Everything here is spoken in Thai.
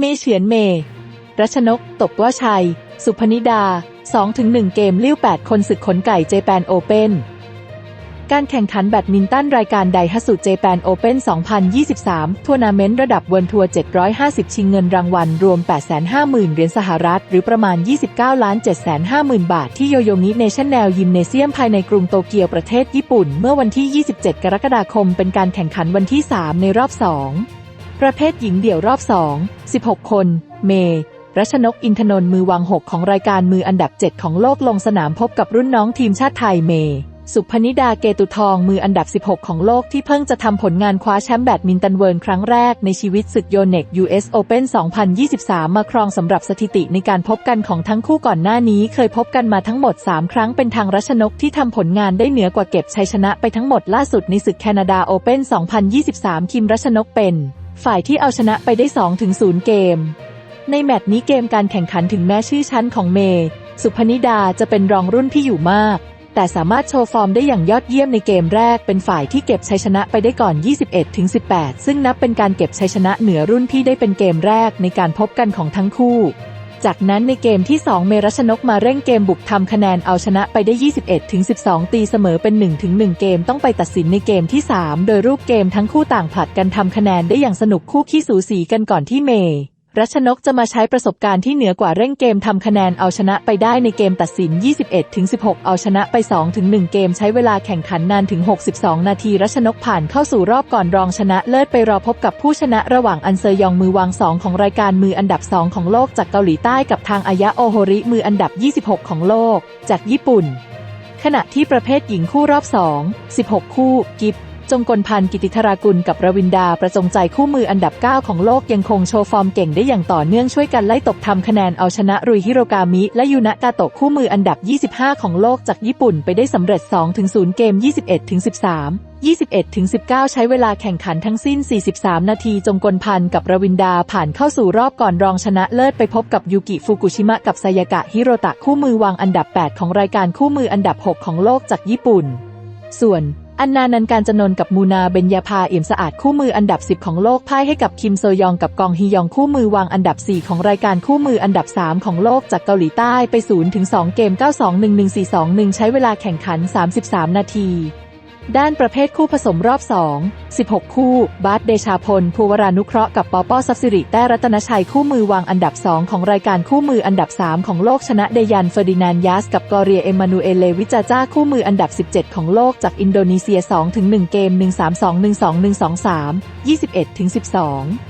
เมเฉือนเม รัชนก ตบว่าชัย สุพนิดา 2-1 เกมลิ้ว 8 คนศึกขนไก่เจแปนโอเปนการแข่งขันแบดมินตันรายการไดฮัสุเจแปนโอเปน2023 ทัวร์นาเมนต์ระดับเวิร์ทัวร์ 750 ชิงเงินรางวัล รวม 850,000 เหรียญสหรัฐ หรือประมาณ 29ล้าน750,000 บาท ที่โยโยงิเนชั่นแนลยิมเนเซียมภายในกรุงโตเกียวประเทศญี่ปุ่น เมื่อวันที่ 27 กรกฎาคม เป็นการแข่งขันวันที่ 3 ในรอบ 2 ประเภทหญิงเดี่ยวรอบ2 16 คน เมรัชนกอินทนนท์มือวาง6ของรายการมืออันดับ 7 ของโลกลงสนามพบกับรุ่นน้องทีมชาติไทยเม สุพนิดาเกตุทองมืออันดับ 16 ของโลกที่เพิ่งจะทำผลงานคว้าแชมป์แบดมินตันเวิลด์ครั้งแรกในชีวิตศึกโยเน็ก US Open 2023 มาครองสำหรับสถิติในการพบกันของทั้งคู่ก่อนหน้านี้ เคยพบกันมาทั้งหมด 3 ครั้งเป็นทางรัชนกที่ทำผลงานได้เหนือกว่าเก็บชัยชนะไปทั้งหมดล่าสุดในศึกแคนาดาโอเปน2023 คิมรัชนกเป็น ฝ่ายที่เอาชนะไปได้ 2-0 เกม ในแมตช์นี้เกมการแข่งขันถึงแม้ชื่อชั้นของเมย์สุพนิดาจะเป็นรองรุ่นพี่อยู่มาก แต่สามารถโชว์ฟอร์มได้อย่างยอดเยี่ยมในเกมแรกเป็นฝ่ายที่เก็บชัยชนะไปได้ก่อน 21-18 ซึ่งนับเป็นการเก็บชัยชนะเหนือรุ่นพี่ได้เป็นเกมแรกในการพบกันของทั้งคู่ จากนั้นในเกมที่ 2 เมรัชนกมาเร่งเกมบุกทำคะแนนเอาชนะไปได้ 21-12 ตีเสมอเป็น1-1เกมต้องไปตัดสินในเกมที่ 3 โดยรูปเกมทั้งคู่ต่างผลัดกันทำคะแนนได้อย่างสนุกคู่ขี้สูสีกันก่อนที่เมย์ รัชนกจะมาใช้ประสบการณ์ที่เหนือกว่าเร่งเกมทำคะแนนเอาชนะไปได้ในเกมตัดสิน 21-16 เอาชนะไป 2-1 เกมใช้เวลาแข่งขันนานถึง 62 นาที รัชนกผ่านเข้าสู่รอบก่อนรองชนะเลิศไปรอพบกับผู้ชนะระหว่างอันเซยองมือวาง 2 ของรายการมืออันดับ 2 ของโลกจากเกาหลีใต้กับทางอายะโอโฮริมืออันดับ 26 ของโลก จากญี่ปุ่น ขณะที่ประเภทหญิงคู่รอบ 2 16 คู่ กิฟ จงกลพันธ์กิติธรากุลกับรวินดาประจงใจคู่มืออันดับ 9 ของโลกยังคงโชว์ฟอร์มเก่งได้อย่างต่อเนื่องช่วยกันไล่ตบทำคะแนนเอาชนะรุยฮิโรกามิ และยูนะกาโตะคู่มืออันดับ 25 ของโลกจากญี่ปุ่นไปได้สำเร็จ 2-0 เกม 21-13 21-19 ใช้เวลาแข่งขันทั้งสิ้น 43 นาที จงกลพันธ์กับรวินดาผ่านเข้าสู่รอบก่อนรองชนะเลิศไปพบกับยูกิฟุกุชิมะกับไซยากะฮิโรตะคู่มือวางอันดับ 8 ของรายการคู่มืออันดับ 6 ของโลกจากญี่ปุ่น ส่วน อันนานันการจนนกับมูนาเบญญาภาเอี่ยมสะอาดคู่มืออันดับ 10 ของโลกพ่ายให้กับคิมโซยองกับกองฮียองคู่มือวางอันดับ 4 ของรายการคู่มืออันดับ 3 ของโลกจากเกาหลีใต้ไป0ถึง2เกม 9-2-1-1-4-2-1 ใช้เวลาแข่งขัน 33 นาที ด้านประเภทคู่ผสมรอบ 2 16 คู่ บาสเดชาพล ภูวรานุเคราะห์กับปอปอซับสิริ แต้รัตนชัย คู่มือวางอันดับ 2 ของรายการคู่มืออันดับ 3 ของโลกชนะเดยันเฟอร์ดินานยัส กับกอเรีย เอมานูเอเลวิจาจ้า คู่มืออันดับ 17 ของโลกจากอินโดนีเซีย 2-1 เกม 1-3-2-1-2-1-2-3 21-12